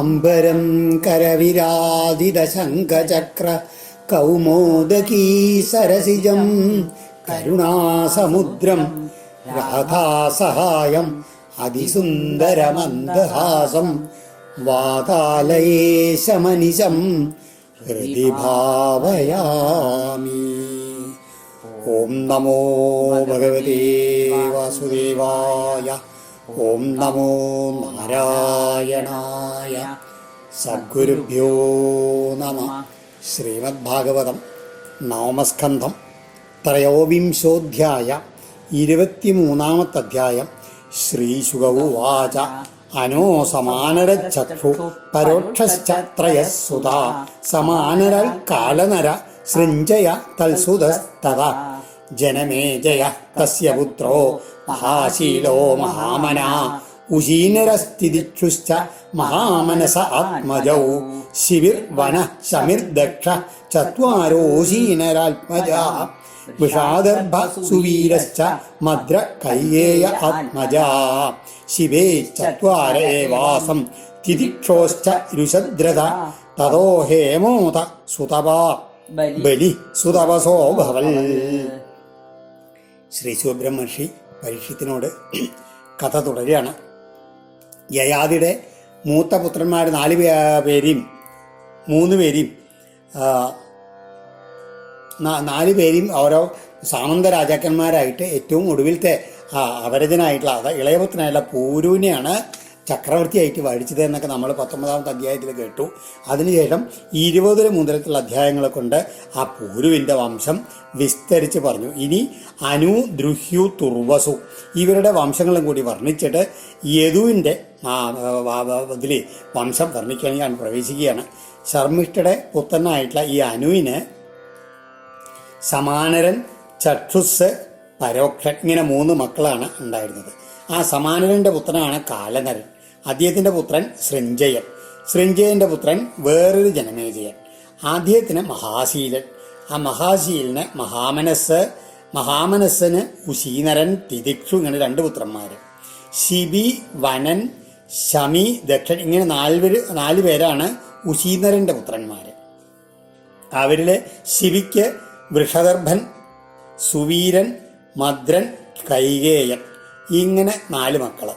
പീതാംബരം കരവിരാതിദശങ്കചക്ര കൗമോദകീ സരസിജം കരുണാസമുദ്രം രാധാസഹായം അതിസുന്ദരമന്ദഹാസം വാതാലയേശമനിശം ഹൃദി ഭാവയാമി. ഓം നമോ ഭഗവതേ വാസുദേവായ ഓം നമോ നാരായണായ സദ്ഗുരുഭ്യോ നമ. ശ്രീമദ്ഭാഗവതം നവമസ്കന്ധം ത്രയോവിംശോധ്യായ ഇരുപത്തിമൂന്നാമത്തെ അധ്യായം ശ്രീശുഗവുവാച അനോ സമാനരച്ചക്ഷു പരോക്ഷശ്ച ത്രയസുത സമാനരൽ കാലനര സൃഞ്ജയ തൽസുതസ്തത ജനമേജയ തസ്യ പുത്രോ മഹാശീലോ മഹാമന ഉശീനരസ്ഥിതിക്ഷുശ്ച മഹാമനസ ആത്മജൗ ശിവിർവന ശമിർദക്ഷ ചത്വാരോശീനരാത്മജാ വിഷാദർഭ സുവീരശ്ച മദ്ര കയ്യേയ ആത്മജാ ശിവേ ചത്വാരേവാസം തിതിക്ഷോശ്ച രുഷദ്രത തതോ ഹേമോത സുതപാ ബലി സുതപസോ ഭവൽ ശ്രീ സുബ്രഹ്മർഷി പരീക്ഷത്തിനോട് കഥ തുടരുകയാണ്. യയാദിയുടെ മൂത്ത പുത്രന്മാർ നാല് പേരെയും മൂന്ന് പേരെയും നാല് പേരെയും ഓരോ സാമന്ത രാജാക്കന്മാരായിട്ട് ഏറ്റവും ഒടുവിലത്തെ അത് ഇളയപുത്രനായിട്ടുള്ള പൂരുവിനെയാണ് ചക്രവർത്തിയായിട്ട് വഴിച്ചത് എന്നൊക്കെ നമ്മൾ പത്തൊമ്പതാമത്തെ അധ്യായത്തിൽ കേട്ടു. അതിനുശേഷം ഇരുപതിൽ മുതലത്തുള്ള അധ്യായങ്ങളെ കൊണ്ട് ആ പൂരുവിന്റെ വംശം വിസ്തരിച്ച് പറഞ്ഞു. ഇനി അനു ദ്രുഹ്യു തുർവസു. ഇവരുടെ വംശങ്ങളും കൂടി വർണിച്ചിട്ട് യദുവിന്റെ ഇതിൽ വംശം വർണിക്കാൻ ഞാൻ പ്രവേശിക്കുകയാണ്. ശർമ്മിഷ്ഠയുടെ പുത്രനായിട്ടുള്ള ഈ അനുവിന് സമാനരൻ ചക്ഷുസ് പരോക്ഷൻ ഇങ്ങനെ മൂന്ന് മക്കളാണ് ഉണ്ടായിരുന്നത്. ആ സമാനരന്റെ പുത്രനാണ് കാലനരൻ. അദ്ദേഹത്തിന്റെ പുത്രൻ ശ്രഞ്ജയൻ ശ്രഞ്ജയന്റെ പുത്രൻ വേറൊരു ജനമേജയൻ. ആദ്യത്തിന് മഹാശീലൻ. ആ മഹാശീലന് മഹാമനസ് മഹാമനസ്സിന് ഉശീനരൻ തിദിക്ഷു ഇങ്ങനെ രണ്ട് പുത്രന്മാർ ശിബി വനൻ ശമി ദക്ഷൻ ഇങ്ങനെ നാല് നാല് പേരാണ് ഉശീനരന്റെ പുത്രന്മാർ അവരിൽ ശിവിക്ക് വൃഷദർഭൻ സുവീരൻ മദ്രൻ കൈകേയൻ ഇങ്ങനെ നാല് മക്കൾ.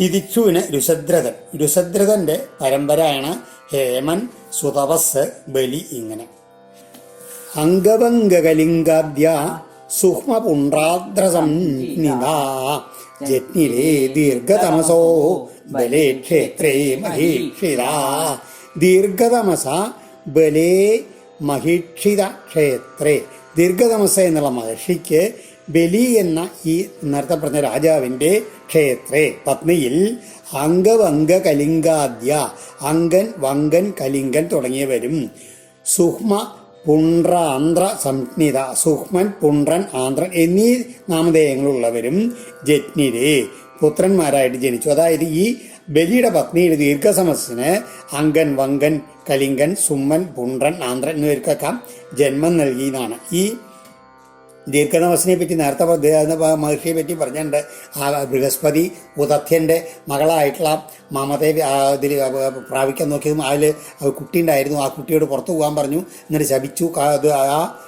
തിരിച്ചുവിന് രുഷദ്രഥൻ രുഷദ്രഥന്റെ പരമ്പരയാണ് ഹേമൻ സുതപസ് ബലി ഇങ്ങനെ. അംഗവംഗകലിംഗാദ്യ സൂക്ഷ്മപുണ്ട്രാദ്രസംനിത ജജ്ഞിരേ ദീർഘതമസോ ബലേ ക്ഷേത്രേ മഹീക്ഷിത ദീർഘതമസ ബലേ മഹീക്ഷിത ക്ഷേത്രേ. ദീർഘതമസ എന്നുള്ള മഹർഷിക്ക് ബലി എന്ന ഈ നേരത്തെ പറഞ്ഞ രാജാവിന്റെ ക്ഷേത്രേ പത്നിയിൽ അംഗവംഗ കലിംഗാദ്യ അങ്കൻ വങ്കൻ കലിംഗൻ തുടങ്ങിയവരും സുഹ്മ പുണ്ട്ര ആന്ധ്ര സംജ്ഞിത സുഹ്മൻ പുണ്ട്രൻ ആന്ധ്രൻ എന്നീ നാമധേയങ്ങളുള്ളവരും ജജ്ഞിരേ പുത്രന്മാരായിട്ട് ജനിച്ചു. അതായത് ഈ ബലിയുടെ പത്നിയുടെ ദീർഘസമസ്സിന് അങ്കൻ വങ്കൻ കലിംഗൻ സുമ്മൻ പുണ്ട്രൻ ആന്ധ്രൻ എന്നിവർക്കൊക്കെ ജന്മം നൽകിയതാണ് ഈ ദീർഘനമസിനെ പറ്റി നേരത്തെ മഹർഷിയെ പറ്റി പറഞ്ഞിട്ടുണ്ട്. ആ ബൃഹസ്പതി ഉദത്യന്റെ മകളായിട്ടുള്ള മമതയെ ഇതിൽ പ്രാപിക്കാൻ നോക്കിയതും അതിൽ കുട്ടി ഉണ്ടായിരുന്നു. ആ കുട്ടിയോട് പുറത്തു പോകാൻ പറഞ്ഞു. എന്നിട്ട് ശപിച്ചു. അത് ആ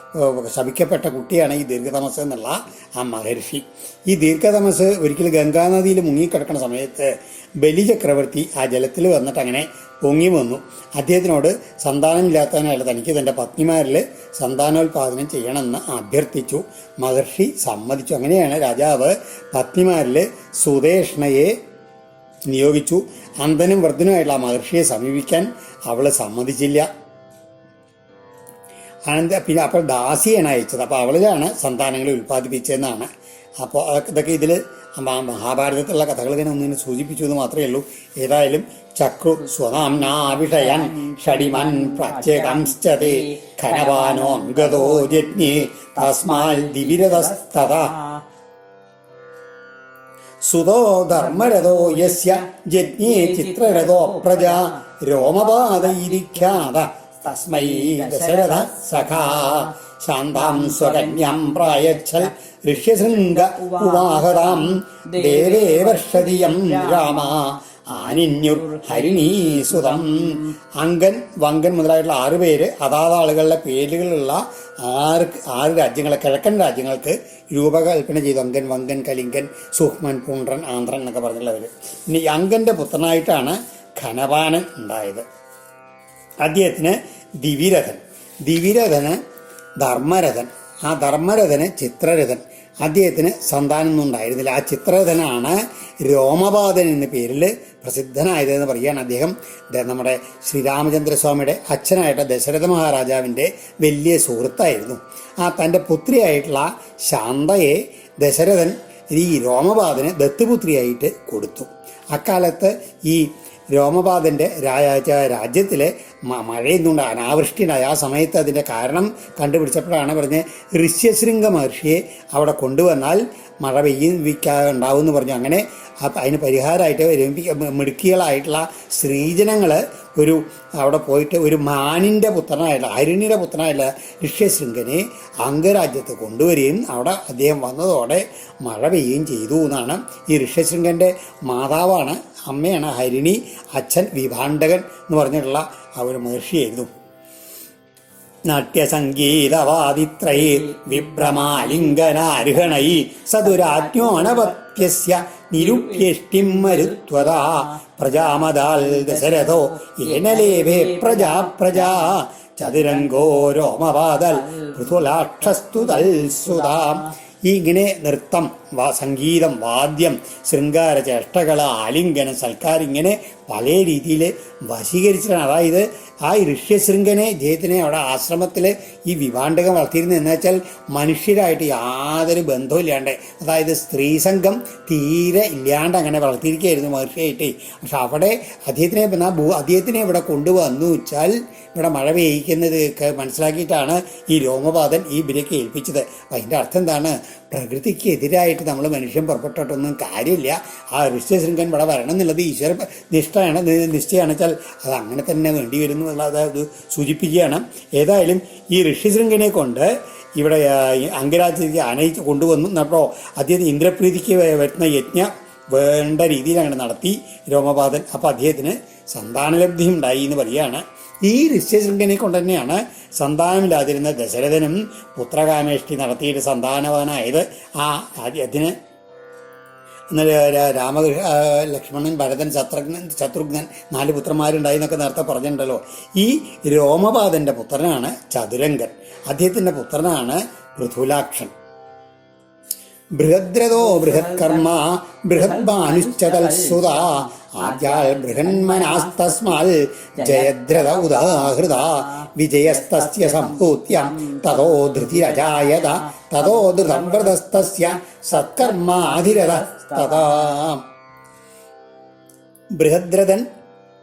ശപിക്കപ്പെട്ട കുട്ടിയാണ് ഈ ദീർഘതമസ് എന്നുള്ള ആ മഹർഷി. ഈ ദീർഘതമസ് ഒരിക്കലും ഗംഗാനദിയിൽ മുങ്ങിക്കിടക്കുന്ന സമയത്ത് ബലി ചക്രവർത്തി ആ ജലത്തിൽ വന്നിട്ട് അങ്ങനെ പൊങ്ങി വന്നു. അദ്ദേഹത്തിനോട് സന്താനമില്ലാത്തതിനായിട്ട് തനിക്ക് തന്റെ പത്നിമാരിൽ സന്താനോൽപാദനം ചെയ്യണമെന്ന് അഭ്യർത്ഥിച്ചു. മഹർഷി സമ്മതിച്ചു. അങ്ങനെയാണ് രാജാവ് പത്നിമാരിൽ സുദേഷ്ണയെ നിയോഗിച്ചു. അന്ധനും വൃദ്ധനുമായിട്ടുള്ള മഹർഷിയെ സമീപിക്കാൻ അവൾ സമ്മതിച്ചില്ല. അനന്ത പിന്നെ അപ്പോൾ ദാസിയാണ് അയച്ചത്. അപ്പോൾ അവളിലാണ് സന്താനങ്ങളെ ഉൽപ്പാദിപ്പിച്ചതെന്നാണ്. അപ്പോൾ ഇതൊക്കെ ഇതിൽ മഹാഭാരതത്തിലുള്ള കഥകൾ ഇങ്ങനെ ഒന്നിനെ സൂചിപ്പിച്ചു എന്ന് മാത്രമേ ഉള്ളൂ. ഏതായാലും ചക്രു സ്വനാംനാവിഷയൻ ഷടിമൻ പ്രത്യകംശ്ചതേ ഖനവാനോ അംഗതോ ജജ്ഞേ തസ്മാൽ ദിവിരതസ്തത സുതോ ധർമ്മരഥോ യസ്യ ജജ്ഞേ ചിത്രരഥോ പ്രജ രോമപാതയിരിക്കാത തസ്മൈ ദശരഥ സഖാ. ശാന്താം സ്വരണ്യം പ്രായച്ഛൽ. ഋഷ്യശൃംഗ ഉവാഹതാം ദേവേ വർഷതിയം രാമ. ആനിന്യുർ ഹരിണീസുതം. അങ്കൻ വങ്കൻ മുതലായിട്ടുള്ള ആറ് പേര് അതാത് ആളുകളുടെ പേരുകളുള്ള ആറ് ആറ് രാജ്യങ്ങളെ കിഴക്കൻ രാജ്യങ്ങൾക്ക് രൂപകൽപ്പന ചെയ്തു. അങ്കൻ വങ്കൻ കലിംഗൻ സുഹ്മൻ പുണ്ട്രൻ ആന്ധ്രൻ എന്നൊക്കെ പറഞ്ഞിട്ടുള്ളവർ ഇനി അങ്കന്റെ പുത്രനായിട്ടാണ് ഘനപാനൻ ഉണ്ടായത്. അദ്ദേഹത്തിന് ദിവിരഥൻ ദിവിരഥന് ധർമ്മരഥൻ. ആ ധർമ്മരഥന് ചിത്രരഥൻ. അദ്ദേഹത്തിന് സന്താനമൊന്നും ഉണ്ടായിരുന്നില്ല. ആ ചിത്രരഥനാണ് രോമപാതൻ എന്ന പേരിൽ പ്രസിദ്ധനായത് എന്ന് പറയുകയാണ് അദ്ദേഹം. നമ്മുടെ ശ്രീരാമചന്ദ്രസ്വാമിയുടെ അച്ഛനായിട്ട് ദശരഥ മഹാരാജാവിന്റെ വലിയ സുഹൃത്തായിരുന്നു. ആ തന്റെ പുത്രിയായിട്ടുള്ള ശാന്തയെ ദശരഥൻ ഈ രോമപാതന് ദത്തുപുത്രിയായിട്ട് കൊടുത്തു. അക്കാലത്ത് ഈ രോമപാതന്റെ രാജ്യത്തിലെ മ- മഴയൊന്നും അനാവൃഷ്ടിയുണ്ടായി. ആ സമയത്ത് അതിന്റെ കാരണം കണ്ടുപിടിച്ചപ്പോഴാണ് പറഞ്ഞ് ഋഷ്യശൃംഗ മഹർഷിയെ അവിടെ കൊണ്ടുവന്നാൽ മഴ പെയ്യിക്കാ ഉണ്ടാവും എന്ന് പറഞ്ഞു. അങ്ങനെ അതിന് പരിഹാരമായിട്ട് മിടുക്കികളായിട്ടുള്ള സ്ത്രീജനങ്ങൾ ഒരു അവിടെ പോയിട്ട് ഒരു മാനിന്റെ പുത്രനായിട്ടുള്ള അരുണിയുടെ പുത്രനായിട്ടുള്ള ഋഷ്യശൃംഗനെ അംഗരാജ്യത്ത് കൊണ്ടുവരികയും അവിടെ അദ്ദേഹം വന്നതോടെ മഴ പെയ്യുകയും ചെയ്തു എന്നാണ് ഈ ഋഷ്യശൃംഗന്റെ മാതാവാണ് അമ്മയാണ് ഹരിണി അച്ഛൻ വിഭാണ്ഡകൻ എന്ന് പറഞ്ഞിട്ടുള്ള ആ ഒരു മഹർഷിയായിരുന്നു നാട്യസംഗീതവാദിത്രൈ വിഭ്രമാലിംഗനാർഹണൈ സദുരാജ്ഞോണപത്യസ്യ നിരുപ്യഷ്ടിം മരുത്വതാ പ്രജാമതാൽ ദശരഥോ ഏനലേഭേ പ്രജാ പ്രജാ ചതുരംഗോ രോമവാതൽ പൃഥുലാക്ഷസ്തുതൽ ഈ ഇങ്ങനെ നൃത്തം വാ സംഗീതം വാദ്യം ശൃംഗാര ചേഷ്ടകൾ ആലിംഗനം സൽക്കാരം ഇങ്ങനെ പല രീതിയിൽ വശീകരിച്ചിട്ടാണ്. അതായത് ആ ഋഷ്യശൃംഗനെ ജയത്തിനെ അവിടെ ആശ്രമത്തിൽ ഈ വിവാണ്ടകം വളർത്തിയിരുന്നത് എന്ന് വെച്ചാൽ മനുഷ്യരായിട്ട് യാതൊരു ബന്ധവും ഇല്ലാണ്ട്. അതായത് സ്ത്രീ സംഘം തീരെ ഇല്ലാണ്ട് അങ്ങനെ വളർത്തിയിരിക്കുകയായിരുന്നു മഹർഷിയായിട്ട്. പക്ഷെ അവിടെ അദ്ദേഹത്തിനെ അദ്ദേഹത്തിനെ ഇവിടെ കൊണ്ടുവന്നു വെച്ചാൽ ഇവിടെ മഴ പെയ്യിക്കുന്നത് മനസ്സിലാക്കിയിട്ടാണ് ഈ രോമപാതൻ ഈ ബിരക്ക് ഏൽപ്പിച്ചത്. അപ്പം അതിന്റെ അർത്ഥം എന്താണ്? പ്രകൃതിക്ക് എതിരായിട്ട് നമ്മൾ മനുഷ്യൻ പുറപ്പെട്ടിട്ടൊന്നും കാര്യമില്ല. ആ ഋഷ്യ ശൃംഖൻ ഇവിടെ വരണം എന്നുള്ളത് ഈശ്വര നിഷ്ഠയാണ് നിശ്ചയമാണ് വെച്ചാൽ അത് അങ്ങനെ തന്നെ വേണ്ടി വരുന്നു എന്നുള്ളത് അത് സൂചിപ്പിക്കുകയാണ്. ഏതായാലും ഈ ഋഷ്യശൃംഗനെ കൊണ്ട് ഇവിടെ ആ, അനയിച്ച് കൊണ്ടുവന്നു. എന്നപ്പോൾ അദ്ദേഹത്തിന് ഇന്ദ്രപ്രീതിക്ക് വരുന്ന യജ്ഞ വേണ്ട രീതിയിൽ അങ്ങനെ നടത്തി രോമപാതൻ അപ്പോൾ അദ്ദേഹത്തിന് സന്താനലബ്ധി ഉണ്ടായി എന്ന് പറയുകയാണ്. ഈ ഋഷ്യശൃംഖനെ കൊണ്ട് തന്നെയാണ് സന്താനമില്ലാതിരുന്ന ദശരഥനും പുത്രകാമേഷ്ടി നടത്തിയിട്ട് സന്താനവാനായത്. ആ അതിന് രാമകൃഷ്ണ ലക്ഷ്മണൻ ഭരതൻ ശത്രുഘ്നൻ ശത്രുഘ്നൻ നാല് പുത്രന്മാരുണ്ടായി എന്നൊക്കെ നേരത്തെ പറഞ്ഞിട്ടുണ്ടല്ലോ. ഈ രോമപാദന്റെ പുത്രനാണ് ചതുരംഗൻ. അദ്ദേഹത്തിന്റെ പുത്രനാണ് പൃഥുലാക്ഷൻ. ബൃഹദ്രഥോ ബൃഹത്കർമ്മ ബൃഹദ്ഭാനുശ്ചതൽസുത ആദ്യാൽ ബൃഹന്മനാസ്തസ്മാൽ ജയദ്രത ഉദാഹൃത വിജയസ്തസ്യ സംഭൂത്യം തതോ ധൃതിരജായത തതോ ധൃതവ്രതസ്തസ്യ സത്കർമാധിരത തഥാ. ബൃഹദ്രഥൻ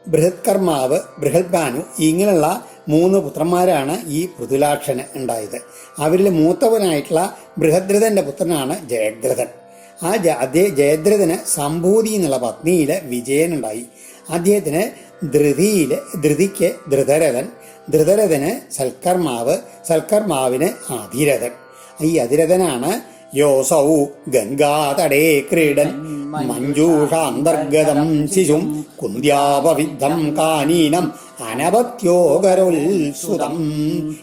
ബൃഹത്കർമാവ് ബൃഹത്ഭാനു ഇങ്ങനെയുള്ള മൂന്ന് പുത്രന്മാരാണ് ഈ പൃഥുലാക്ഷന് ഉണ്ടായത്. അവരിൽ മൂത്തവനായിട്ടുള്ള ബൃഹദ്രഥന്റെ പുത്രനാണ് ജയദ്രഥൻ. ആ അതേ ജയദ്രഥന് സംഭൂതി എന്നുള്ള പത്നിയിലെ വിജയനുണ്ടായി. അദ്ദേഹത്തിന് ധൃതിയിൽ ധൃതിക്ക് ധൃതരഥൻ ധൃതരഥന് സൽക്കർമാവ് സൽക്കർമാവിന് അതിരഥൻ. ഈ അതിരഥനാണ് യോസൗ ഗംഗാതടേ ക്രീഡൻ മഞ്ജൂഷാന്തർഗതം ശിശും കുന്ത്യാപവിദ്ധം കാനീനം അനപത്യോകരുത്സുതം.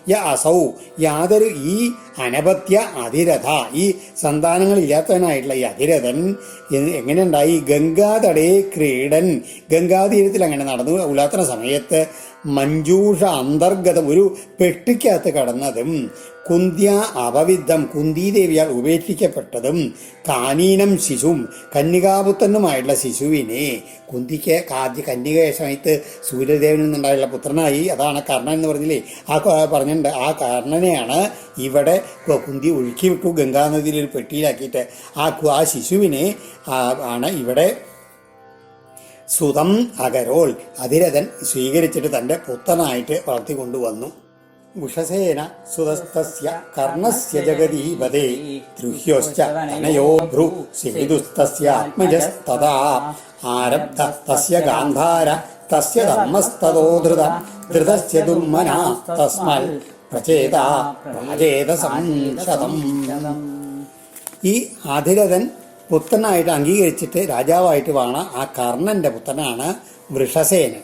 യസൗ യാതൊരു ഈ അനപത്യ അതിരഥ ഈ സന്താനങ്ങൾ സന്താനങ്ങളില്ലാത്തവനായിട്ടുള്ള ഈ അതിരഥൻ എങ്ങനെയുണ്ടായി? ഗംഗാതടേ ക്രീഡൻ. ഗംഗാതീരത്തിൽ അങ്ങനെ നടന്നു. ഉലാത്തന സമയത്ത് മഞ്ജൂഷ അന്തർഗതം ഒരു പെട്ടിക്കകത്ത് കടന്നതും കുന്ത്യ അപവിദ്ധം കുന്തിദേവിയാൽ ഉപേക്ഷിക്കപ്പെട്ടതും കാനീനം ശിശുവും കന്യകാപുത്രനുമായിട്ടുള്ള ശിശുവിനെ കുന്തിക്ക് ആദ്യ കന്യക സമയത്ത് സൂര്യദേവനിൽ നിന്നുണ്ടായുള്ള പുത്രനായി. അതാണ് കർണൻ എന്ന് പറഞ്ഞില്ലേ? ആ പറഞ്ഞിട്ടുണ്ട്. ആ കർണനെയാണ് ഇവിടെ കുന്തി ഒഴുക്കി വിട്ടു ഗംഗാനദിയിൽ ഒരു പെട്ടിയിലാക്കിയിട്ട്. ആ ആ ശിശുവിനെ ആണ് ഇവിടെ സുതം അകരോൾ അതിരഥൻ സ്വീകരിച്ചിട്ട് തന്റെ പുത്രനായിട്ട് വളർത്തിക്കൊണ്ടുവന്നു. ഉഷസേന സുതസ്തസ്യ കർണസ്യ ജഗദീപതേ ദ്രുഹ്യോശ്ച തനയോ ഭ്രു സേതുസ്തസ്യാത്മജസ്തദാ ആരബ്ധ തസ്യ ഗാന്ധാര തസ്യ ധർമ്മസ്തതോ ധൃത ധൃതസ്യ ദുർമനാ തസ്മൽ പ്രചേത പ്രചേത സംശതം ഈ ആധിരഥൻ പുത്രനായിട്ട് അംഗീകരിച്ചിട്ട് രാജാവായിട്ട് വാണ ആ കർണന്റെ പുത്രനാണ് വൃഷസേനൻ.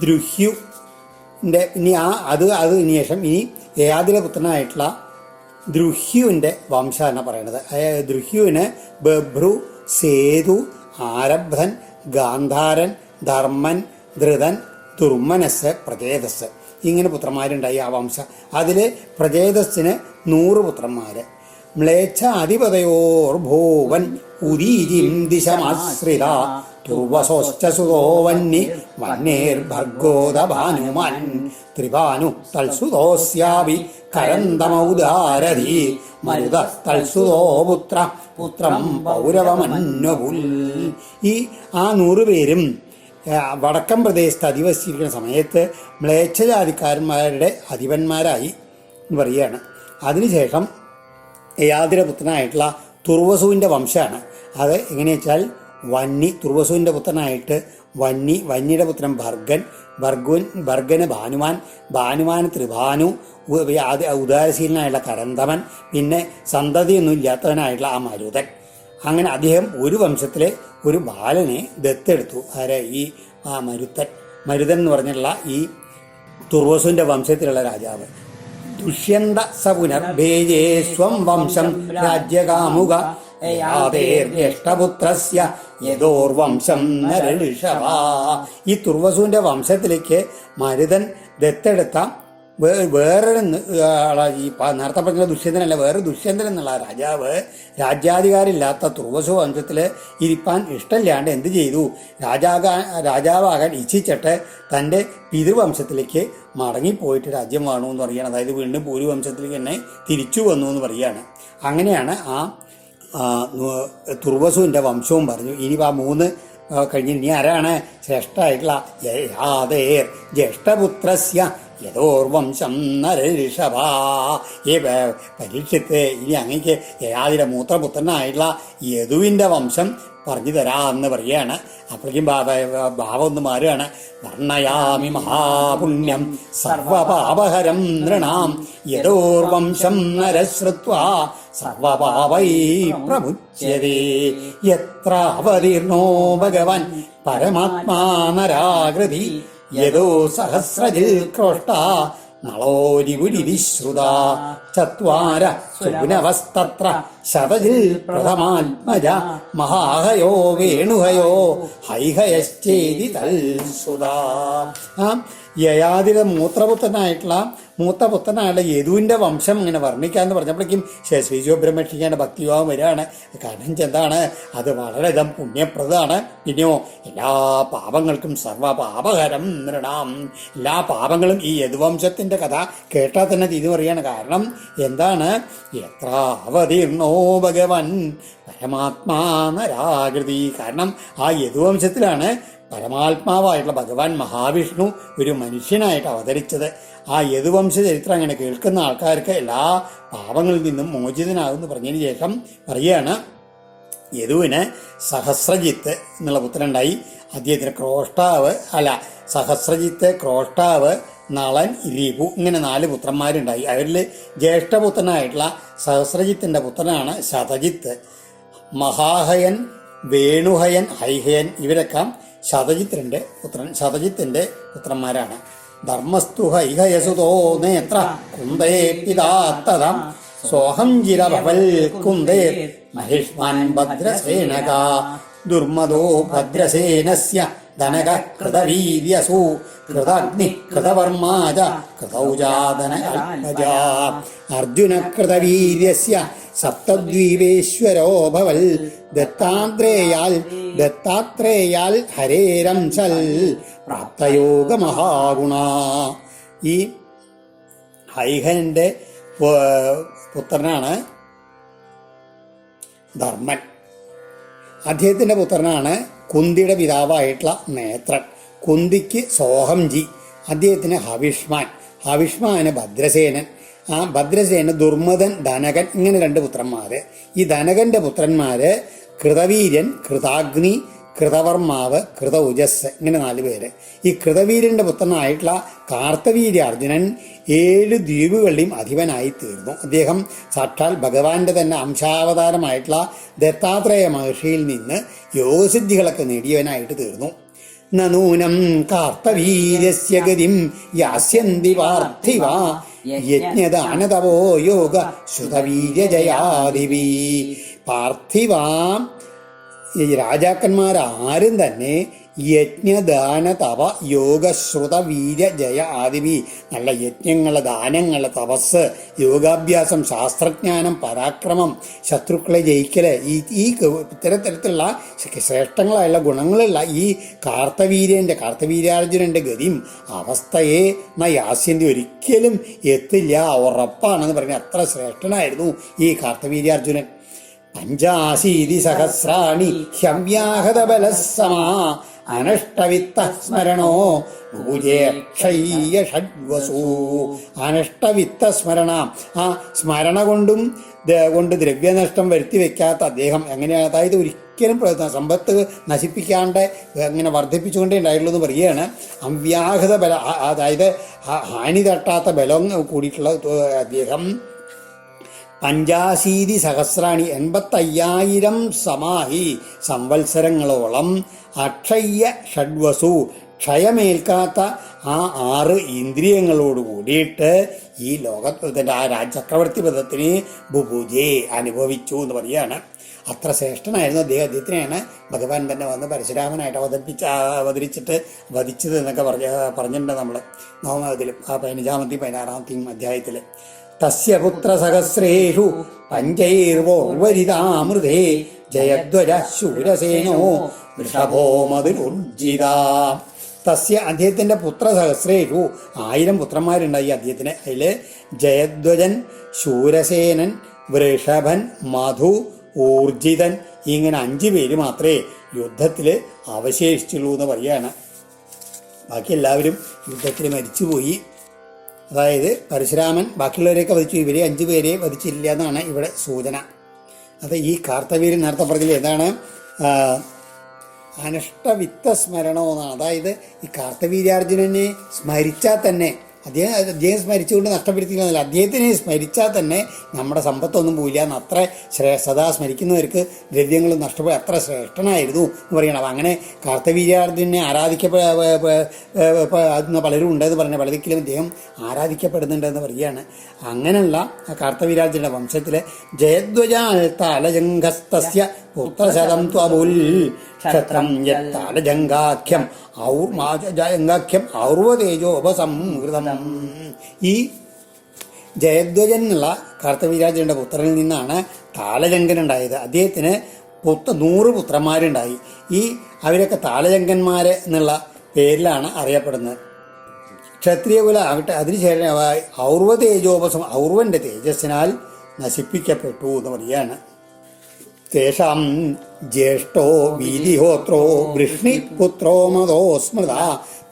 ദ്രുഹ്യുന്റെ ഇനി ആ അത് അത് ഇനി ശേഷം ഇനി യയാതിലെ പുത്രനായിട്ടുള്ള ദ്രുഹ്യുവിന്റെ വംശ എന്നാണ് അതായത് ദ്രുഹ്യുവിന് ബഭ്രു സേതു ആരബ്ധൻ ഗാന്ധാരൻ ധർമ്മൻ ധൃതൻ ദുർമനസ് പ്രചേതസ്. ഇങ്ങനെ പുത്രന്മാരുണ്ടായി ആ വംശ. അതിൽ പ്രചേതസ്സിന് നൂറ് പുത്രന്മാര്. മ്ലേച്ഛാധിപതയോർ ഭൂവൻ ഉദീജിം ദിശമാശ്രിത. തുർവസോശ്ച സുതോ വന്നി വന്നേർഭർഗോദ ഭാനുമാൻ ത്രിഭാനു തൽസുതോസ്യാവി കരന്തമൗദാരധി മരുത തൽസുതോ പുത്ര പുത്രം പൗരവമന്വപുൽ. ഈ ആ നൂറുപേരും വടക്കൻ പ്രദേശത്ത് അധിവസിച്ചിരിക്കുന്ന സമയത്ത് മ്ലേച്ഛജാതിക്കാരന്മാരുടെ അധിപന്മാരായി എന്ന് പറയുകയാണ്. അതിനുശേഷം യാതിരപുത്രനായിട്ടുള്ള തുർവസുവിന്റെ വംശമാണ്. അത് എങ്ങനെയാ വെച്ചാൽ വന്നി തുർവസുവിന്റെ പുത്രനായിട്ട് വന്നി വന്നിയുടെ പുത്രൻ ഭർഗൻ ഭർഗുൻ ഭർഗന് ഭാനുമാൻ ഭാനുമാന് ത്രിഭാനു ഉദാരശീലനായിട്ടുള്ള കരന്തമൻ പിന്നെ സന്തതിയൊന്നും ഇല്ലാത്തവനായിട്ടുള്ള ആ മരുതൻ. അങ്ങനെ അദ്ദേഹം ഒരു വംശത്തിലെ ഒരു ബാലനെ ദത്തെടുത്തു. ആരെ ഈ ആ മരുത്തൻ. മരുതൻ എന്ന് പറഞ്ഞിട്ടുള്ള ഈ തുർവസുവിന്റെ വംശത്തിലുള്ള രാജാവ്. ദുഷ്യന്ത സ പുനർഭേജേ സ്വം വംശം രാജ്യകാമുക. ജ്യേഷ്ഠപുത്രസ്യ യഥോർവംശം നരഋഷഭ ഈ തുർവസുവിന്റെ വംശത്തിലേക്ക് മരുതൻ ദത്തെടുത്ത വേ- വേറൊരു ന- ഈ നേരത്തെ പറഞ്ഞ ദുഷ്യന്തനല്ല? വേറെ ദുഷ്യന്തൻ എന്നുള്ള രാജാവ് രാജ്യാധികാരമില്ലാത്ത തുർവസു വംശത്തിൽ ഇരിപ്പാൻ ഇഷ്ടമില്ലാണ്ട് എന്ത് ചെയ്തു? രാജാകാ രാജാവാകാൻ ഇച്ഛിച്ചിട്ട് തന്റെ പിതൃവംശത്തിലേക്ക് മടങ്ങിപ്പോയിട്ട് രാജ്യം വേണമെന്ന് പറയുകയാണ് അതായത് വീണ്ടും പൂരുവംശത്തിലേക്ക് തന്നെ തിരിച്ചു വന്നു എന്ന് പറയുകയാണ് അങ്ങനെയാണ് ആ തുർവസുവിന്റെ വംശവും പറഞ്ഞു. ഇനി ആ മൂന്ന് കഴിഞ്ഞ് ഇനി ആരാണ്? ശ്രേഷ്ഠമായിട്ടുള്ള ജ്യേഷ്ഠപുത്രസ്യ യഥോർവംശം നരഋഷഭ. ഈ പരീക്ഷത്ത് ഇനി അങ്ങേക്ക് യയാതിരെ മൂത്രപുത്രനായിട്ടുള്ള യദുവിന്റെ വംശം പറഞ്ഞു എന്ന് പറയുകയാണ്. അപ്പോഴേക്കും ഭാവം ഒന്ന് മാറുകയാണ്. വർണയാമി മഹാപുണ്യം സർവപാപഹരം നൃണാം. യഥോർവംശം നരശ്രുത്വ സർവപാപൈ പ്രമുച്യതേ എത്ര അവതീർണോ ഭഗവാൻ പരമാത്മാ നരാകൃതി. യദോ സഹസ്രജിൽ ക്രോഷ്ട നളോരിപുരിശ്രുത ചത്വാര സുനവസ്തത്ര ശതജിൽ പ്രഥമാത്മജ മഹാഹയോ വേണുഹയോ ഹൈഹയശ്ചേതി തൽസുത. ആ യയാതിരെ മൂത്രപുത്രനായിട്ടുള്ള മൂത്തപുത്രനായുള്ള യദുവിന്റെ വംശം ഇങ്ങനെ വർണിക്കാന്ന് പറഞ്ഞപ്പോഴേക്കും ശ്രീ ശ്രീജോബ്രഹ്മക്ഷിക്കാന്റെ ഭക്തിയോഗം വരികയാണ്. കാരണം എന്താണ് അത് വളരെയധികം പുണ്യപ്രദമാണ്. പിന്നെയോ എല്ലാ പാപങ്ങൾക്കും സർവപാപഹരം നൃണാം എല്ലാ പാപങ്ങളും ഈ യദുവംശത്തിന്റെ കഥ കേട്ടാൽ തന്നെ ഇത് പറയാണ് കാരണം എന്താണ്? എത്ര അവതീർണോ ഭഗവൻ പരമാത്മാ നരാകൃതി. കാരണം ആ യദുവംശത്തിലാണ് പരമാത്മാവായിട്ടുള്ള ഭഗവാൻ മഹാവിഷ്ണു ഒരു മനുഷ്യനായിട്ട് അവതരിച്ചത്. ആ യദുവംശ ചരിത്രം അങ്ങനെ കേൾക്കുന്ന ആൾക്കാർക്ക് എല്ലാ പാപങ്ങളിൽ നിന്നും മോചിതനാകുമെന്ന് പറഞ്ഞതിന് ശേഷം പറയുകയാണ് യദുവിന് സഹസ്രജിത്ത് എന്നുള്ള പുത്രനുണ്ടായി. അദ്ദേഹത്തിന് ക്രോഷ്ടാവ് അല്ല സഹസ്രജിത്ത് ക്രോഷ്ടാവ് നളൻ രിപു ഇങ്ങനെ നാല് പുത്രന്മാരുണ്ടായി. അവരിൽ ജ്യേഷ്ഠപുത്രനായിട്ടുള്ള സഹസ്രജിത്തിന്റെ പുത്രനാണ് ശതജിത്ത്. മഹാഹയൻ വേണുഹയൻ ഹൈഹയൻ ഇവരൊക്കെ ശതജിത്തിന്റെ പുത്രൻ ശതജിത്തിന്റെ പുത്രന്മാരാണ്. ധർമ്മസ്തു ഹൈഹയസുതോ നേത്ര കുന്തേ പിതാത്തതം. സോഹം ജിരവൽ കുന്തേ മഹിഷ്മാൻ ഭദ്രസേനക. ദുർമദോ ഭദ്രസേനസ്യ ധനക കൃതവീര്യസു കൃതാഗ്നി കൃതവർമാജ കൃതൗജാതന അർജുന കൃതവീര്യസ്യ സപ്തദ്വീപേശ്വരോ ഭവൽ ദത്താത്രേയാൽ പ്രാപ്തയോഗ മഹാഗുണ ഈ ഹൈഹന്റെ പുത്രനാണ് ധർമ്മൻ. അദ്ദേഹത്തിന്റെ പുത്രനാണ് കുന്തിയുടെ പിതാവായിട്ടുള്ള നേത്രൻ. കുന്തിക്ക് സോഹംജി അദ്ദേഹത്തിന് ഹവിഷ്മാൻ. ഹവിഷ്മാന് ഭദ്രസേനൻ. ആ ഭദ്രസേന ദുർമദൻ ധനകൻ ഇങ്ങനെ രണ്ട് പുത്രന്മാര്. ഈ ധനകന്റെ പുത്രന്മാര് കൃതവീര്യൻ കൃതാഗ്നി കൃതവർമാവ് കൃത ഉജസ് ഇങ്ങനെ നാല് പേര്. ഈ കൃതവീര്യന്റെ പുത്രനായിട്ടുള്ള കാർത്തവീര്യ അർജുനൻ ഏഴ് ദ്വീപുകളുടെയും അധിപനായി തീർന്നു. അദ്ദേഹം സാക്ഷാൽ ഭഗവാന്റെ തന്നെ അംശാവതാരമായിട്ടുള്ള ദത്താത്രേയ മഹർഷിയിൽ നിന്ന് യോഗസിദ്ധികളൊക്കെ നേടിയവനായിട്ട് തീർന്നു. നൂനം കാർത്തവീര്യസ്യ ഗതിം യാസ്യന്തി പാർത്ഥിവ യജ്ഞദാനതവോ യോഗ ശ്രുതവീര്യജയാദിവി. പാർത്ഥിവ ഈ രാജാക്കന്മാരാരും തന്നെ യജ്ഞദാന തപ യോഗശ്രുത വീര ജയ ആദിവി നല്ല യജ്ഞങ്ങൾ ദാനങ്ങൾ തപസ് യോഗാഭ്യാസം ശാസ്ത്രജ്ഞാനം പരാക്രമം ശത്രുക്കളെ ജയിക്കൽ ഈ ഈ ഇത്തരത്തിലുള്ള ശ്രേഷ്ഠങ്ങളായുള്ള ഗുണങ്ങളുള്ള ഈ കാർത്തവീര്യന്റെ കാർത്തവീര്യാർജുനന്റെ ഗതിയും അവസ്ഥയെ യാസ്യന്തി ഒരിക്കലും എത്തില്ല ഉറപ്പാണെന്ന് പറഞ്ഞ് അത്ര ശ്രേഷ്ഠനായിരുന്നു ഈ കാർത്തവീര്യാർജുനൻ. പഞ്ചാശീതി സഹസ്രാണി ഹ്യവ്യാഹത സമാ അനഷ്ടവിത്ത സ്മരണോ അനഷ്ടവിത്ത സ്മരണ ആ സ്മരണ കൊണ്ടും കൊണ്ട് ദ്രവ്യനഷ്ടം വരുത്തി വെക്കാത്ത അദ്ദേഹം എങ്ങനെയാണ്? അതായത് ഒരിക്കലും സമ്പത്ത് നശിപ്പിക്കാണ്ട് അങ്ങനെ വർദ്ധിപ്പിച്ചുകൊണ്ടേ ഉണ്ടായുള്ളൂ എന്ന് പറയുകയാണ്. അവ്യാഹത ബല അതായത് ഹാനി തട്ടാത്ത ബലം കൂടിയിട്ടുള്ള അദ്ദേഹം പഞ്ചാശീതി സഹസ്രാണി എൺപത്തയ്യായിരം സമാഹി സംവത്സരങ്ങളോളം. അക്ഷയ്യ ഷഡ്വസു ക്ഷയമേൽക്കാത്ത ആ ആറ് ഇന്ദ്രിയങ്ങളോട് കൂടിയിട്ട് ഈ ലോകത്തിന്റെ ആ രാജചക്രവർത്തി പദത്തിന് ബുഭുജെ അനുഭവിച്ചു എന്ന് പറയുകയാണ്. അത്ര ശ്രേഷ്ഠനായിരുന്നു അദ്ദേഹം. അദ്ദേഹത്തിനെയാണ് ഭഗവാൻ തന്നെ വന്ന് പരശുരാമനായിട്ട് അവതരിപ്പിച്ച അവതരിച്ചിട്ട് വധിച്ചത് എന്നൊക്കെ പറഞ്ഞ പറഞ്ഞിട്ടുണ്ട് നമ്മൾ നവമതിലും ആ പതിനഞ്ചാമത്തെയും പതിനാറാമത്തെയും അധ്യായത്തിൽ തസ്യ പുത്രസഹസ്രേഷു പഞ്ചൈർവോർവരിതാമൃതേ. ജയധ്വര ശൂരസേനോ വൃഷഭോ മധുരുർജിത തസ്യ അദ്ദേഹത്തിന്റെ പുത്രസഹസ്രേഷു ആയിരം പുത്രന്മാരുണ്ടായി അദ്ദേഹത്തിന്. അതിൽ ജയധ്വജൻ ശൂരസേനൻ വൃഷഭൻ മധു ഊർജിതൻ ഇങ്ങനെ അഞ്ചു പേര് മാത്രമേ യുദ്ധത്തിൽ അവശേഷിച്ചുള്ളൂ എന്ന് പറയാണ്. ബാക്കി എല്ലാവരും യുദ്ധത്തിൽ മരിച്ചുപോയി. അതായത് പരശുരാമൻ ബാക്കിയുള്ളവരെയൊക്കെ വധിച്ചു. ഇവരെ അഞ്ചു പേരെ വധിച്ചില്ല എന്നാണ് ഇവിടെ സൂചന. അത് ഈ കാർത്തവീരൻ നേരത്തെ പറഞ്ഞില്ല എന്താണ്? അനിഷ്ടവിത്ത സ്മരണോ എന്നാണ്. അതായത് ഈ കാർത്തവീര്യാർജുനനെ സ്മരിച്ചാൽ തന്നെ അദ്ദേഹം അദ്ദേഹം സ്മരിച്ചുകൊണ്ട് നഷ്ടപ്പെടുത്തിക്കുന്നില്ല അദ്ദേഹത്തിനെ സ്മരിച്ചാൽ തന്നെ നമ്മുടെ സമ്പത്തൊന്നും പോയില്ല എന്ന് അത്ര ശ്രേ സദാ സ്മരിക്കുന്നവർക്ക് ദ്രവ്യങ്ങൾ നഷ്ടപ്പെടും അത്ര ശ്രേഷ്ഠനായിരുന്നു എന്ന് പറയണം. അങ്ങനെ കാർത്തവീര്യാർജുനെ ആരാധിക്കപ്പെടുന്ന പലരും ഉണ്ടെന്ന് പറഞ്ഞ പലതിക്കിലും അദ്ദേഹം ആരാധിക്കപ്പെടുന്നുണ്ടെന്ന് പറയുകയാണ്. അങ്ങനെയുള്ള ആ വംശത്തിലെ വംശത്തിലെ ജയധ്വജാലജംഘസ്തസ്യ പുത്രശതം ത്വബുൽ ക്ഷത്രം യത്താലജംഗാഖ്യം ഔർമാജംഗാഖ്യം ഔർവതേജോപസംഹൃതം. ഈ ജയധ്വജൻ എന്നുള്ള കാർത്തവീരാജന്റെ പുത്രനിൽ നിന്നാണ് താലജങ്കൻ ഉണ്ടായത് അദ്ദേഹത്തിന് പുത്ത നൂറ് പുത്രന്മാരുണ്ടായി. ഈ അവരൊക്കെ താലജങ്കന്മാര് എന്നുള്ള പേരിലാണ് അറിയപ്പെടുന്നത്. ക്ഷത്രിയകുല ആകട്ടെ അതിനുശേഷം ഔർവ തേജോപസം ഔർവന്റെ തേജസ്സിനാൽ നശിപ്പിക്കപ്പെട്ടു എന്ന് പറയാണ് തേഷാം ജ്യേഷ്ഠോ വീതിഹോത്രോ വൃഷ്ണിപുത്രോ മതോ സ്മൃത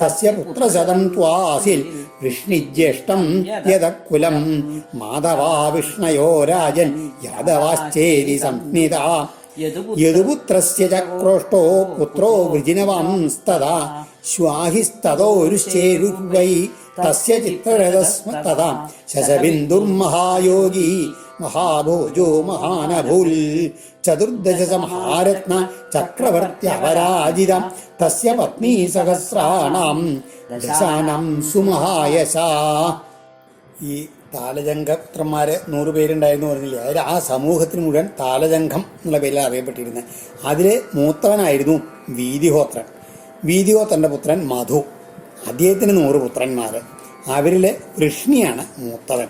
തസ്യ പുത്രശതം ത്വാസിൽ വൃഷ്ണിജ്യേഷ്ഠം യതകുലം മാധവാ വിഷ്ണയോ രാജൻ യാദവാശ്ചേരി സംഹിത യദുപുത്രസ്യ ചക്രോഷ്ടോ പുത്രോ വൃജിനവാംസ്തദാ ശ്വാഹിസ്തതോരുശ്ചേരുവൈ തസ്യ ശശബിന്ദുർമഹായോഗി മഹാഭോജോ മഹാനഭൂൽ ചതുർദശ സംഹാരത്ന ചക്രവർത്യപരാജിത തസ്യ പത്നി സഹസ്രാണാം ദശാനം സുമഹായസ ഈ താലജംഘപുത്രന്മാര് നൂറ് പേരുണ്ടായിരുന്നു പറഞ്ഞില്ലേ? അതിൽ ആ സമൂഹത്തിന് മുഴുവൻ താലജംഘം എന്നുള്ള പേരിൽ അറിയപ്പെട്ടിരുന്നത്. അതിൽ മൂത്തവനായിരുന്നു വീതിഹോത്രൻ. വീതിഹോത്രന്റെ പുത്രൻ മധു. അദ്ദേഹത്തിന് നൂറ് പുത്രന്മാർ അവരിൽ വൃഷ്ണിയാണ് മൂത്തവൻ.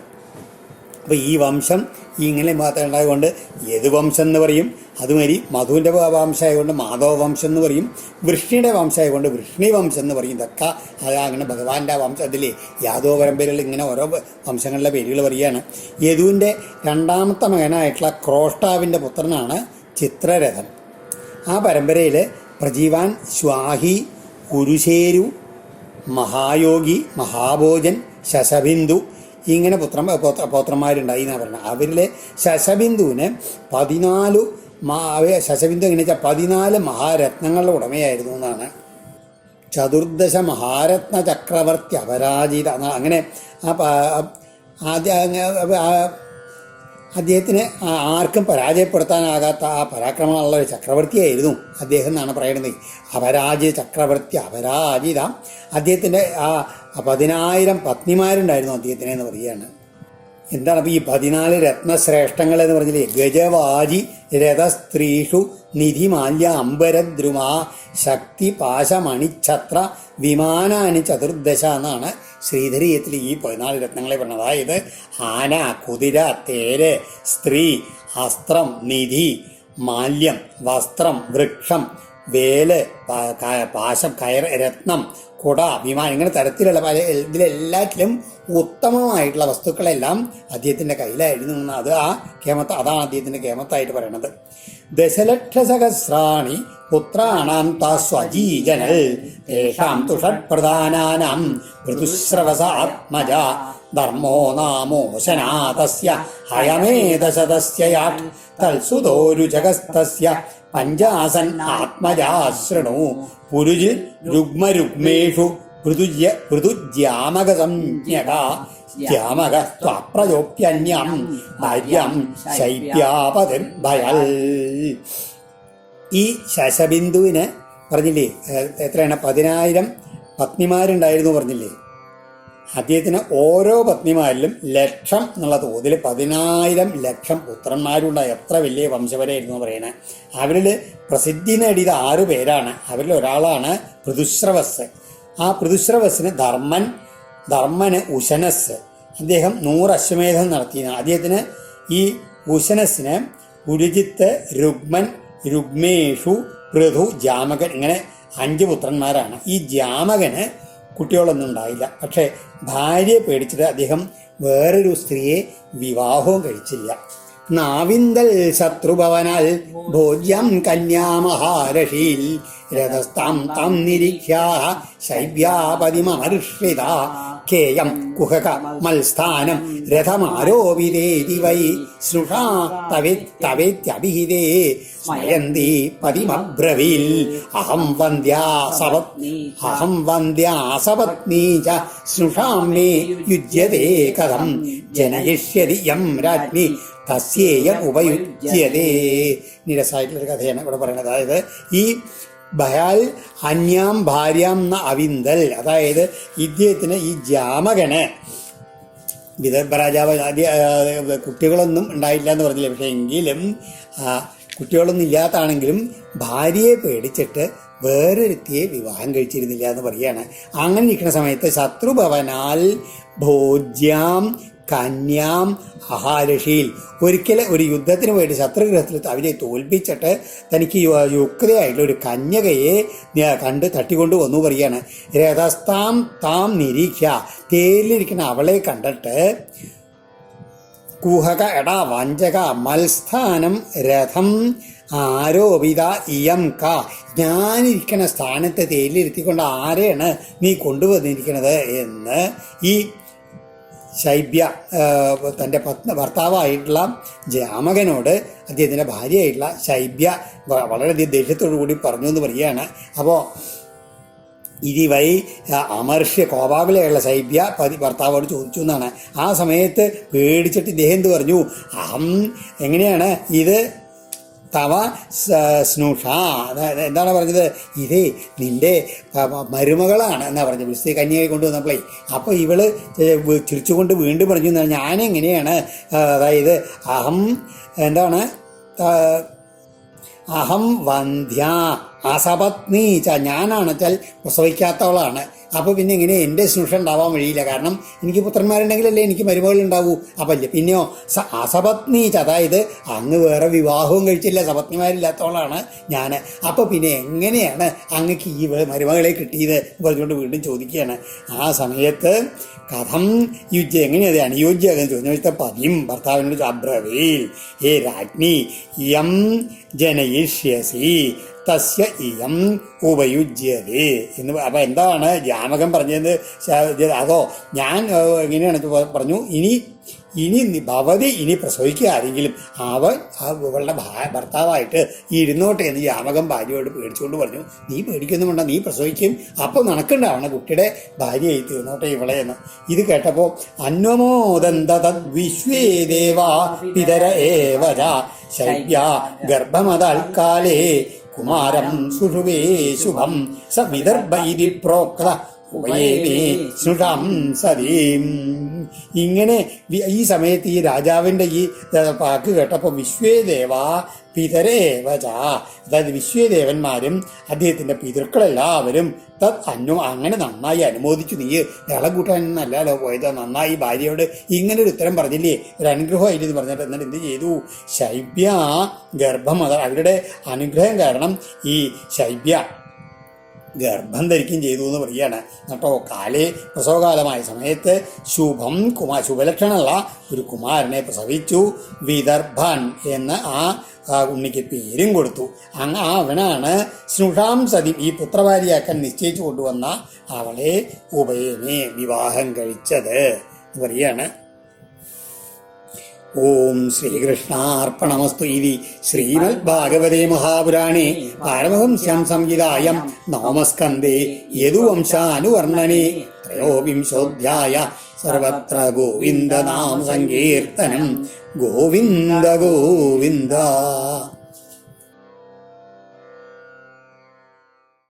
അപ്പോൾ ഈ വംശം ഇങ്ങനെ മാത്രം ഉണ്ടായതുകൊണ്ട് യദുവംശം എന്ന് പറയും? അതുമാതിരി മധുവിന്റെ വംശമായതുകൊണ്ട് മാധവ വംശം എന്ന് പറയും. വൃഷ്ണിയുടെ വംശമായതുകൊണ്ട് വൃഷ്ണി വംശം എന്ന് പറയും. ഇതൊക്കെ അത് അങ്ങനെ ഭഗവാന്റെ ആ വംശത്തിലെ യാദവ പരമ്പരയിൽ ഇങ്ങനെ ഓരോ വംശങ്ങളിലെ പേരുകൾ പറയുകയാണ് യദുവിന്റെ രണ്ടാമത്തെ മകനായിട്ടുള്ള ക്രോഷ്ടാവിന്റെ പുത്രനാണ് ചിത്രരഥൻ. ആ പരമ്പരയിൽ പ്രജീവാൻ ശ്വാഹി കുരുശേരു മഹായോഗി മഹാഭോജൻ ശശബിന്ദു ഇങ്ങനെ പുത്ര പൗത്ര- പൗത്രന്മാരുണ്ടായി എന്നാണ് പറയുന്നത്. അവരിലെ ശശബിന്ദുവിന് പതിനാലു ശശബിന്ദു എങ്ങനെ വെച്ചാൽ പതിനാല് മഹാരത്നങ്ങളുടെ ഉടമയായിരുന്നു എന്നാണ്. ചതുർദശ മഹാരത്ന ചക്രവർത്തി അപരാജിത അങ്ങനെ ആ ആദ്യ അദ്ദേഹത്തിന് ആർക്കും പരാജയപ്പെടുത്താനാകാത്ത ആ പരാക്രമമുള്ള ഒരു ചക്രവർത്തിയായിരുന്നു അദ്ദേഹം എന്നാണ് പറയുന്നത്. അപരാജിത ചക്രവർത്തി അപരാജിത. അദ്ദേഹത്തിന്റെ ആ പതിനായിരം പത്നിമാരുണ്ടായിരുന്നു അദ്ദേഹത്തിന് എന്ന് പറയുകയാണ്. എന്താണ് അപ്പോൾ ഈ പതിനാല് രത്നശ്രേഷ്ഠങ്ങൾ എന്ന് പറഞ്ഞാൽ ഗജവാജി രഥസ്ത്രീഷു നിധിമാല്യ അംബരദ്രുമ ശക്തി പാശമണിഛത്ര വിമാനാനി ചതുർദശ എന്നാണ് ശ്രീധരീയത്തിൽ ഈ പതിനാല് രത്നങ്ങളെ പറഞ്ഞത്. അതായത് ആന കുതിര തേര് സ്ത്രീ അസ്ത്രം നിധി മാല്യം വസ്ത്രം വൃക്ഷം വേൽ പാശം കയർ രത്നം കുട വിമാനം ഇങ്ങനെ തരത്തിലുള്ള പല ഇതിലെല്ലാറ്റിലും ഉത്തമമായിട്ടുള്ള വസ്തുക്കളെല്ലാം അദ്ദേഹത്തിന്റെ കയ്യിലായിരുന്നു അത് ആ കേമത്ത് അതാണ് അദ്ദേഹത്തിന്റെ കേമത്തായിട്ട് പറയണത്. ദശലക്ഷസഹസ്രാണി പുത്രാണാം താസ്വജീജനൽ തേഷാം തു ഷഡ്പ്രധാനാനാം ഋതുശ്രവസ ആത്മജ ധർമ്മോ നാമോശനാതസ്യ ഹയമേദശതസ്യ യാട്ട് തൽസുതോരുജഗസ്തസ്യ പഞ്ചാസൻ ആത്മജാശ്രണു പുരുജ് രുഗ്മരുഗ്മേഷു പൃഥുജ്യ പൃഥുജ്യാമക സംജ്ഞക ശ്യാമക ത്വപ്രയോപ്യന്യം ഭാര്യം ശൈത്യാപതിർഭയൽ ഈ ശശബിന്ദുവിന് പറഞ്ഞില്ലേ? എത്രയാണ്? പതിനായിരം പത്നിമാരുണ്ടായിരുന്നു പറഞ്ഞില്ലേ? അദ്ദേഹത്തിന് ഓരോ പത്നിമാരിലും ലക്ഷം എന്നുള്ള തോതിൽ പതിനായിരം ലക്ഷം പുത്രന്മാരുള്ള എത്ര വലിയ വംശപരായിരുന്നു പറയണേ. അവരിൽ പ്രസിദ്ധി നേടിയത് ആറു പേരാണ്. അവരിൽ ഒരാളാണ് പൃഥുശ്രവസ്. ആ പൃഥുശ്രവസിന് ധർമ്മൻ ധർമ്മന് ഉശനസ്. അദ്ദേഹം നൂറ് അശ്വമേധം നടത്തിയതാണ് അദ്ദേഹത്തിന് ഈ ഉശനസിന് ഉരുജിത്ത് രുഗ്മൻ രുഗ്മേഷു പൃഥു ജാമകൻ ഇങ്ങനെ അഞ്ച് പുത്രന്മാരാണ്. ഈ ജാമകന് കുട്ടികളൊന്നും ഉണ്ടായില്ല. പക്ഷേ ഭാര്യയെ പേടിച്ചിട്ട് അദ്ദേഹം വേറൊരു സ്ത്രീയെ വിവാഹവും കഴിച്ചില്ല. നാവിന്തൽ ശത്രുഭവനാൽ ഭോജ്യം കന്യാമഹാരഷീൽ രഥസ്ഥാം തം നിരീക്ഷ്യാഹ ശൈവ്യാപതിമർഷിത കേയം കുഹക മത്സ്ഥാനം രഥമാരോപിതേതി വൈ. സൃഷാ തവേ തവേത്യഭിഹിതേ. സ്മയന്തി പതിമബ്രവീൽ. അഹം വന്ദ്യാ സപത്നി അഹം വന്ദ്യാസപത്നീ ച സൃഷാം മേ യുജ്യതേ കഥം. ജനയിഷ്യതി യം രാജ്ഞി തസ്യേയം ഉപയുജ്യതേ. നിരസായിട്ടുള്ളൊരു കഥയാണ് ഇവിടെ പറയുന്നത്. അതായത് ഈ ഭയാൽ അന്യാം ഭാര്യാം ന അവിന്തൽ അതായത് ഇദ്ദേഹത്തിന് ഈ ജാമകന്. വിദർഭ രാജാവ് കുട്ടികളൊന്നും ഉണ്ടായില്ല എന്ന് പറഞ്ഞില്ല? പക്ഷേ എങ്കിലും കുട്ടികളൊന്നും ഇല്ലാത്താണെങ്കിലും ഭാര്യയെ പേടിച്ചിട്ട് വേറൊരുത്തിയെ വിവാഹം കഴിച്ചിരുന്നില്ല എന്ന് പറയുകയാണ്. അങ്ങനെ നിൽക്കുന്ന സമയത്ത് ശത്രുഭവനാൽ ഭോജ്യാം കന്യാം അഹാരഷിയിൽ ഒരിക്കൽ ഒരു യുദ്ധത്തിന് വേണ്ടി ശത്രുഗ്രഹത്തിൽ അവരെ തോൽപ്പിച്ചിട്ട് തനിക്ക് യുക്തയായിട്ടുള്ള ഒരു കന്യകയെ കണ്ട് തട്ടിക്കൊണ്ട് വന്നു പറയാണ് രഥസ്ഥാം താം നിരീക്ഷ. തേരിലിരിക്കുന്ന അവളെ കണ്ടിട്ട് കുഹക എടാ വഞ്ചക മത്സ്ഥാനം രഥം ആരോപിത ഇയം ക. ഞാനിരിക്കുന്ന സ്ഥാനത്ത് തേലിരുത്തിക്കൊണ്ട് ആരെയാണ് നീ കൊണ്ടുവന്നിരിക്കുന്നത് എന്ന് ഈ ശൈബ്യ തന്റെ പത്ന ഭർത്താവായിട്ടുള്ള ജാമകനോട് അദ്ദേഹത്തിന്റെ ഭാര്യയായിട്ടുള്ള ശൈബ്യ വ- വളരെയധികം ദേഷ്യത്തോടു കൂടി പറഞ്ഞു എന്ന് പറയുകയാണ്. അപ്പോൾ ഇതിവൈ അമർഷ്യ കോപാകുലയുള്ള ശൈബ്യ പതി ഭർത്താവോട് ചോദിച്ചു എന്നാണ്. ആ സമയത്ത് പേടിച്ചിട്ട് ഇദ്ദേഹം എന്ത് പറഞ്ഞു? അഹം എങ്ങനെയാണ് ഇത്? തവ സ്നൂഷ. എന്താണ് പറഞ്ഞത്? ഇതേ നിന്റെ മരുമകളാണ് എന്നാ പറഞ്ഞത്. വിളിച്ച് കന്യകയെ കൊണ്ടുവന്നപ്പോഴേ അപ്പോൾ ഇവൾ ചിരിച്ചുകൊണ്ട് വീണ്ടും പറഞ്ഞു ഞാൻ ഞാനെങ്ങനെയാണ് അതായത് അഹം എന്താണ്? അഹം വന്ധ്യ. അസപത്നി ച ഞാനാണ് വെച്ചാൽ പ്രസവിക്കാത്തവളാണ്. അപ്പോൾ പിന്നെ ഇങ്ങനെ എന്റെ സ്നുഷ ഉണ്ടാവാൻ വഴിയില്ല. കാരണം എനിക്ക് പുത്രന്മാരുണ്ടെങ്കിലല്ലേ എനിക്ക് മരുമകൾ ഉണ്ടാവൂ അപ്പം പിന്നെയോ സ അസപത്നി അതായത് അങ്ങ് വേറെ വിവാഹവും കഴിച്ചില്ല സപത്നിമാരില്ലാത്തവളാണ് ഞാൻ അപ്പോൾ പിന്നെ എങ്ങനെയാണ് അങ്ങക്ക് ഈ മരുമകളെ കിട്ടിയത്? പറഞ്ഞുകൊണ്ട് വീണ്ടും ചോദിക്കുകയാണ്. ആ സമയത്ത് കഥം യുജ്യ എങ്ങനെയത് എന്ന് ചോദിച്ച. പതിയും ഭർത്താവിനോട് അബ്രവീൽ. ഹേ രാജ്ഞി യം ജനയിഷ്യസി. തസ്യ ഇയം ഉപയുജ്യതി എന്ന് അപ്പം എന്താണ് ജാമകം പറഞ്ഞത്? അതോ ഞാൻ എങ്ങനെയാണ് പറഞ്ഞു? ഇനി ഇനി ഭവതി ഇനി പ്രസവിക്കുക ആരെങ്കിലും അവൻ ഭാ- ഭർത്താവായിട്ട് ഇരുന്നോട്ടെ എന്ന് ജാമകം ഭാര്യയോട് പേടിച്ചുകൊണ്ട് പറഞ്ഞു. നീ പേടിക്കൊന്നും വേണ്ട നീ പ്രസവിക്കും. അപ്പോൾ നടക്കണ്ടാവണം കുട്ടിയുടെ ഭാര്യയായി തീർന്നോട്ടെ ഇവളെ എന്ന്. ഇത് കേട്ടപ്പോൾ അന്വമോദന്ത തദ് ദേവാ പിതര ഏവര ശൈവ്യ ഗർഭമതാൽക്കാലേ കുമാരം സുഷുവേ ശുഭം സ വിദർഭ ഇതി പ്രോക്ത സതീം. ഇങ്ങനെ ഈ സമയത്ത് ഈ രാജാവിന്റെ ഈ പാക്ക് കേട്ടപ്പോൾ വിശ്വേദേവ പിതരേവച അതായത് വിശ്വദേവന്മാരും അദ്ദേഹത്തിന്റെ പിതൃക്കളെല്ലാവരും തത് അന്നു അങ്ങനെ നന്നായി അനുമോദിച്ചു. നീ ഇളം കൂട്ടാനൊന്നല്ലല്ലോ പോയത്. നന്നായി ഭാര്യയോട് ഇങ്ങനെ ഒരു ഉത്തരം പറഞ്ഞില്ലേ? ഒരു അനുഗ്രഹമായിട്ട് എന്ന് പറഞ്ഞിട്ട് എന്നിട്ട് എന്ത് ചെയ്തു? ശൈബ്യ ഗർഭം അവരുടെ അനുഗ്രഹം കാരണം ഈ ശൈബ്യ ഗർഭം ധരിക്കുകയും ചെയ്തു എന്ന് പറയുകയാണ്. എന്നിട്ടോ കാലേ പ്രസവകാലമായ സമയത്ത് ശുഭം കുമാ ശുഭലക്ഷണമുള്ള ഒരു കുമാരനെ പ്രസവിച്ചു. വിദർഭൻ എന്ന് ആ ഉണ്ണിക്ക് പേരും കൊടുത്തു. അങ്ങ് അവനാണ് സ്നുഷാം സതി ഈ പുത്രഭാര്യയാക്കാൻ നിശ്ചയിച്ചു കൊണ്ടുവന്ന അവളെ ഉപയനെ വിവാഹം കഴിച്ചത് എന്ന് പറയുകയാണ്. ഓം ശ്രീകൃഷ്ണാർപ്പണമസ്തു ഇതി ശ്രീമദ് ഭാഗവതേ മഹാപുരാണേ. പാരമഹംസ്യാം സംഹിതായം നവമസ്കന്ധേ യദുവംശാനുവർണനേ. ത്രയോവിംശോധ്യായ സർവത്ര ഗോവിന്ദനാമ സങ്കീർത്തനം ഗോവിന്ദ ഗോവിന്ദ.